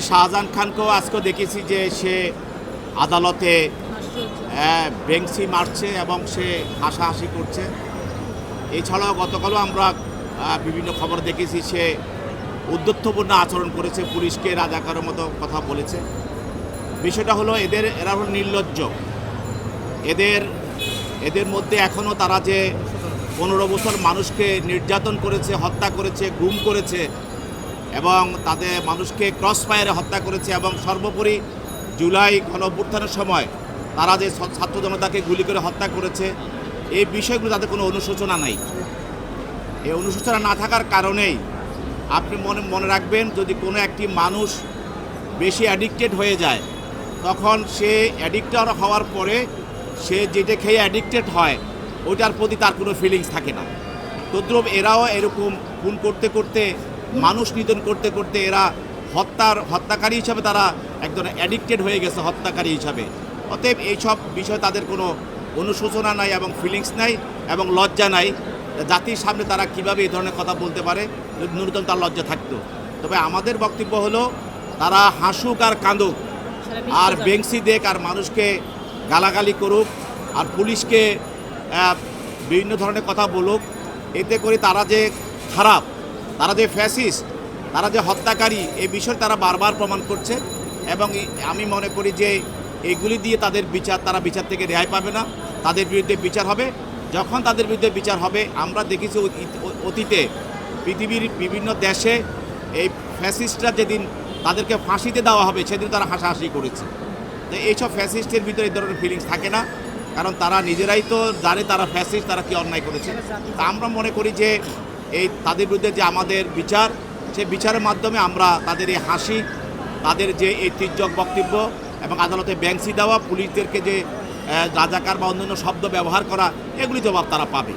শাহজাহান খানকেও আজকে দেখেছি যে সে আদালতে আহ, বেংসি মারছে এবং সে হাসাহাসি করছে। এছাড়াও গতকালও আমরা বিভিন্ন খবর দেখেছি সে উদ্যত্তপূর্ণ আচরণ করেছে পুলিশকে রাজাকারের মতো কথা বলেছে। বিষয়টা হলো এদের এরা হলো নির্লজ্জ। এদের এদের মধ্যে এখনও তারা যে পনেরো বছর মানুষকে নির্যাতন করেছে হত্যা করেছে গুম করেছে এবং তাদের মানুষকে ক্রস ফায়ারে হত্যা করেছে এবং সর্বোপরি জুলাই গণ অভ্যুত্থানের সময় তারা যে ছাত্র জনতাকে গুলি করে হত্যা করেছে, এই বিষয়গুলো তাদের কোনো অনুশোচনা নাই। এই অনুশোচনা না থাকার কারণেই আপনি মনে মনে রাখবেন, যদি কোনো একটি মানুষ বেশি অ্যাডিক্টেড হয়ে যায়, তখন সে অ্যাডিক্টেড হওয়ার পরে সে যেটা খেয়ে অ্যাডিক্টেড হয়, ওইটার প্রতি তার কোনো ফিলিংস থাকে না। তদ্রুপ এরাও এরকম খুন করতে করতে মানুষ নিধন করতে করতে এরা হত্যার হত্যাকারী হিসাবে তারা একজন অ্যাডিক্টেড হয়ে গেছে, হত্যাকারী হিসাবে। অতএব এইসব বিষয়ে তাদের কোনো অনুশোচনা নাই এবং ফিলিংস নাই এবং লজ্জা নাই। জাতির সামনে তারা কীভাবে এই ধরনের কথা বলতে পারে? ন্যূনতম তার লজ্জা থাকতো। তবে আমাদের বক্তব্য হলো, তারা হাসুক আর কাঁদুক, আর বেংসি দেখ আর মানুষকে গালাগালি করুক, আর পুলিশকে বিভিন্ন ধরনের কথা বলুক। এতে করে তারা যে খারাপ তারা যে ফ্যাসিস্ট তারা যে হত্যাকারী, এই বিষয় তারা বারবার প্রমাণ করছে এবং আমি মনে করি যে এইগুলি দিয়ে তাদের বিচার, তারা বিচার থেকে রেহাই পাবে না। তাদের বিরুদ্ধে বিচার হবে। যখন তাদের বিরুদ্ধে বিচার হবে, আমরা দেখেছি অতীতে পৃথিবীর বিভিন্ন দেশে এই ফ্যাসিস্টরা যেদিন তাদেরকে ফাঁসিতে দেওয়া হবে, সেদিন তারা হাসাহাসি করেছে। তো এইসব ফ্যাসিস্টের ভিতরে এই ধরনের ফিলিংস থাকে না। কারণ তারা নিজেরাই তো জানে তারা ফ্যাসিস্ট তারা কি অন্যায় করেছে। তা আমরা মনে করি যে এই তাদের বিরুদ্ধে যে আমাদের বিচার সে বিচারের মাধ্যমে আমরা তাদের এই হাসি, তাদের যে এই তির্যক বক্তব্য এবং আদালতে ব্যাংসি দেওয়া, পুলিশদেরকে যে রাজাকার বা অন্যান্য শব্দ ব্যবহার করা, এগুলি জবাব তারা পাবে।